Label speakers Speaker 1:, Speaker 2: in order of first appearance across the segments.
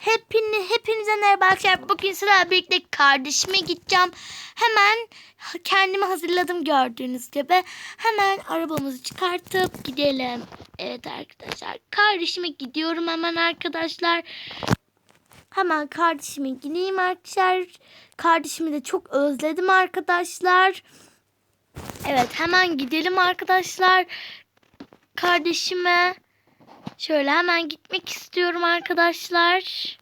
Speaker 1: Hepini, hepinize merhaba arkadaşlar. Bugün sizlerle birlikte kardeşime gideceğim. Hemen kendimi hazırladım gördüğünüz gibi. Hemen arabamızı çıkartıp gidelim. Evet arkadaşlar. Kardeşime gidiyorum hemen arkadaşlar. Hemen kardeşime gideyim arkadaşlar. Kardeşimi de çok özledim arkadaşlar. Evet hemen gidelim arkadaşlar. Kardeşime. Şöyle hemen gitmek istiyorum arkadaşlar.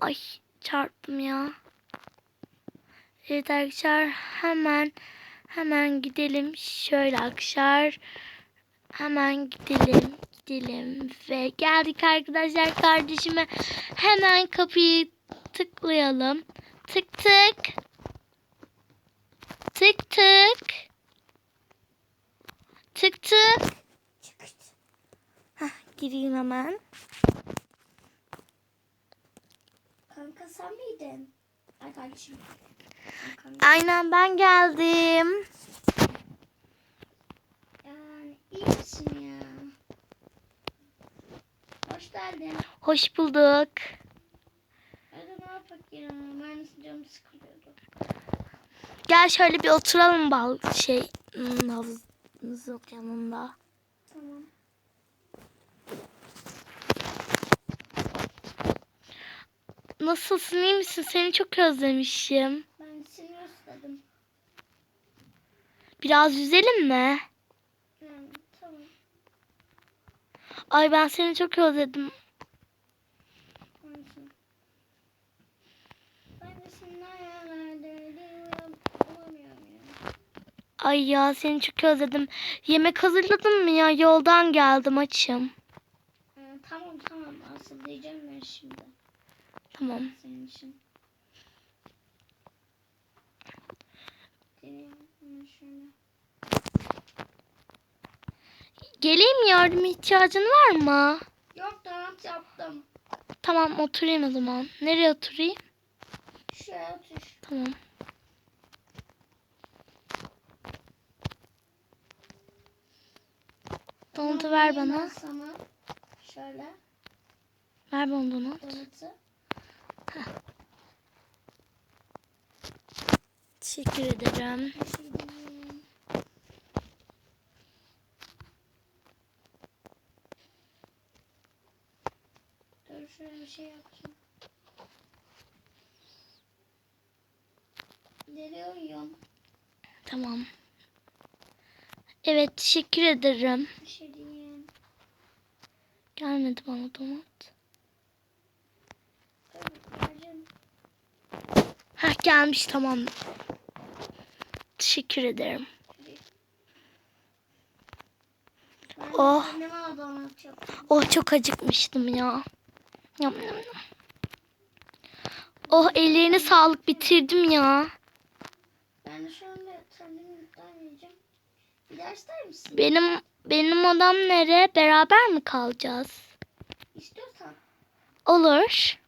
Speaker 1: Ay çarptım ya. Evet arkadaşlar hemen hemen gidelim. Şöyle arkadaşlar. Hemen gidelim. Gidelim ve geldik arkadaşlar kardeşime. Hemen kapıyı tıklayalım. Tık tık. Tık tık. Tık tık. Gireyim hemen.
Speaker 2: Kanka sen miydin? Kanka.
Speaker 1: Aynen ben geldim.
Speaker 2: Yani iyi misin ya? Hoş geldin.
Speaker 1: Hoş bulduk.
Speaker 2: Hadi ne yapak ya? Ben canım sıkılıyordu.
Speaker 1: Gel şöyle bir oturalım bal şey hmm, havuzumuzun yanında.
Speaker 2: Tamam.
Speaker 1: Nasılsın iyi misin? Seni çok özlemişim.
Speaker 2: Ben seni özledim.
Speaker 1: Biraz yüzelim mi?
Speaker 2: Tamam.
Speaker 1: Ay ben seni çok özledim. Ay ya seni çok özledim. Yemek hazırladın mı ya? Yoldan geldim açım.
Speaker 2: Ee, tamam tamam hazırlayacağım ben şimdi.
Speaker 1: Tamam.
Speaker 2: Senin için. Geleyim
Speaker 1: yardım ihtiyacın var mı?
Speaker 2: Yok donat yaptım.
Speaker 1: Tamam oturayım o zaman. Nereye oturayım?
Speaker 2: Şuraya otur.
Speaker 1: Tamam. Donatı ver bana.
Speaker 2: Sana şöyle
Speaker 1: Ver bana donat.
Speaker 2: donatı.
Speaker 1: Teşekkür ederim.
Speaker 2: Dur şöyle bir şey yapayım. Nereye uyuyorsun?
Speaker 1: Tamam. Evet teşekkür ederim.
Speaker 2: Bir şey diyeyim.
Speaker 1: Gelmedi bana donat.
Speaker 2: Dur vereceğim.
Speaker 1: Heh gelmiş tamam. Teşekkür ederim. Oh. Oh çok acıkmıştım ya. Yam, yam, yam. Oh ellerine sağlık bitirdim ya.
Speaker 2: Ben de şöyle kendimden yiyeceğim. Bir daha ister misin?
Speaker 1: Benim benim odam nere? Beraber mi kalacağız?
Speaker 2: İstiyorsan.
Speaker 1: Olur.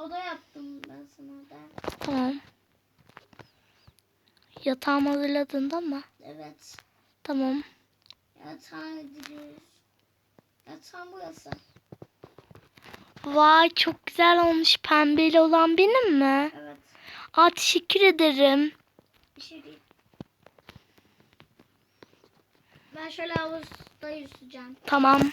Speaker 2: Oda yaptım ben sana da.
Speaker 1: Tamam. Yatağımı hazırladın da mı?
Speaker 2: Evet.
Speaker 1: Tamam.
Speaker 2: Yatağa gidiyoruz. Yatağın burası.
Speaker 1: Vay çok güzel olmuş. Pembeli olan benim mi?
Speaker 2: Evet.
Speaker 1: Aa teşekkür ederim.
Speaker 2: Bir şey değil. Ben şöyle havuzda yüzeceğim.
Speaker 1: Tamam.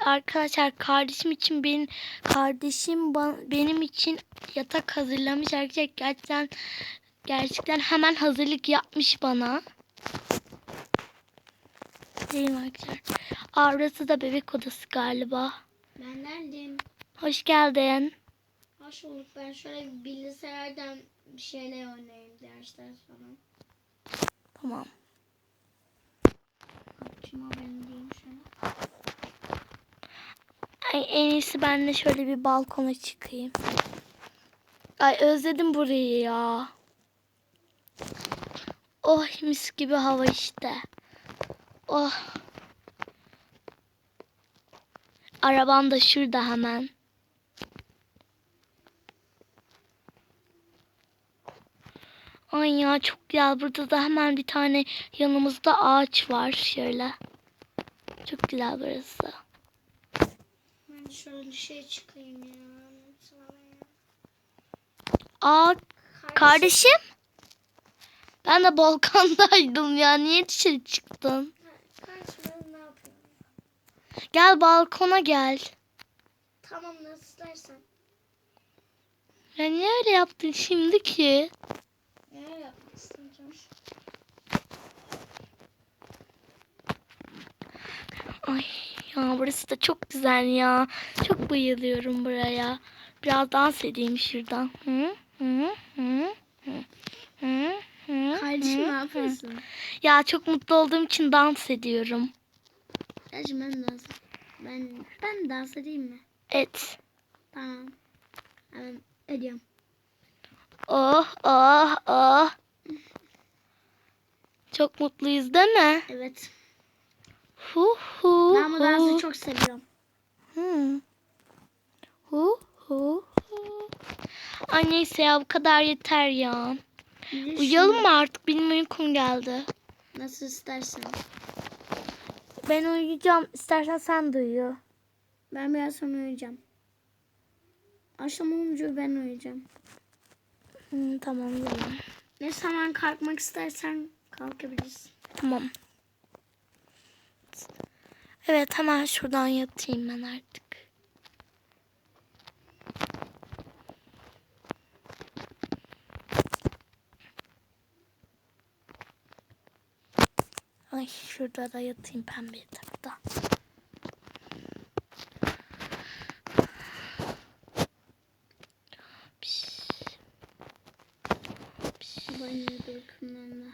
Speaker 1: Arkadaşlar kardeşim için benim kardeşim benim için yatak hazırlamış arkadaşlar gerçekten gerçekten hemen hazırlık yapmış bana. Değil mi arkadaşlar? Aa, burası da bebek odası galiba.
Speaker 2: Ben neredeyim?
Speaker 1: Hoş geldin.
Speaker 2: Hoş bulduk. Ben şöyle bilgisayardan bir şeyler oynayayım dersler sonra.
Speaker 1: Tamam.
Speaker 2: Kapçıma benim diyeyim şöyle.
Speaker 1: Ay, en iyisi ben de şöyle bir balkona çıkayım. Ay özledim burayı ya. Oh mis gibi hava işte. Oh. Arabam da şurada hemen. Ay ya çok güzel. Burada da hemen bir tane yanımızda ağaç var şöyle. Çok güzel burası.
Speaker 2: Şöyle dışarı çıkayım ya.
Speaker 1: Aa kardeşim. Ben de balkondaydım ya. Niye dışarı çıktın?
Speaker 2: Kardeşim ne yapıyorum?
Speaker 1: Gel balkona gel.
Speaker 2: Tamam nasıl istersen.
Speaker 1: Ya niye öyle yaptın şimdi ki?
Speaker 2: Ne yapmak isteyeceğim?
Speaker 1: Ay ya burası da çok güzel ya. Çok bayılıyorum buraya. Biraz dans edeyim şuradan. Hı? Hı? Hı? Hı? Hı? Hı?
Speaker 2: Kardeşim
Speaker 1: Hı?
Speaker 2: ne
Speaker 1: Hı?
Speaker 2: yapıyorsun?
Speaker 1: Ya çok mutlu olduğum için dans ediyorum.
Speaker 2: Kardeşim ben dans Ben, ben dans edeyim mi?
Speaker 1: Et.
Speaker 2: Tamam. Hemen ediyorum.
Speaker 1: Oh oh oh. Çok mutluyuz değil mi?
Speaker 2: Evet.
Speaker 1: Hu hu.
Speaker 2: Ben bu dansı çok seviyorum.
Speaker 1: Hı. Hu hu hu. Ay neyse ya bu kadar yeter ya.
Speaker 2: De
Speaker 1: Uyuyalım mı artık? Benim uykum geldi.
Speaker 2: Nasıl istersen.
Speaker 1: Ben uyuyacağım. İstersen sen de uyu.
Speaker 2: Ben biraz sonra uyuyacağım. Akşam olunca ben uyuyacağım.
Speaker 1: Hı, tamam tamam.
Speaker 2: Ne zaman kalkmak istersen kalkabilirsin.
Speaker 1: Tamam. Evet hemen şuradan yatayım ben artık. Ay şurada da yatayım pembe yatakta. Piş.
Speaker 2: Banyoyu da uykumdan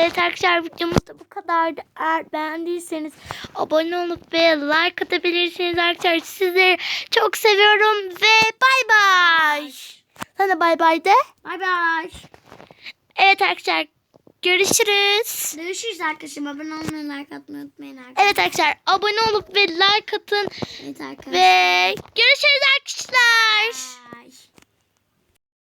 Speaker 1: Evet arkadaşlar videomuz da bu kadardı. Eğer beğendiyseniz abone olup ve like atabilirsiniz arkadaşlar. Sizleri çok seviyorum ve bay bay. Sana bay bay de.
Speaker 2: Bay bay.
Speaker 1: Evet arkadaşlar görüşürüz.
Speaker 2: Görüşürüz arkadaşım. Abone olmayı, like atmayı unutmayın arkadaşlar.
Speaker 1: Evet arkadaşlar abone olup ve like atın
Speaker 2: Evet arkadaşlar.
Speaker 1: ve görüşürüz arkadaşlar.
Speaker 2: Bye.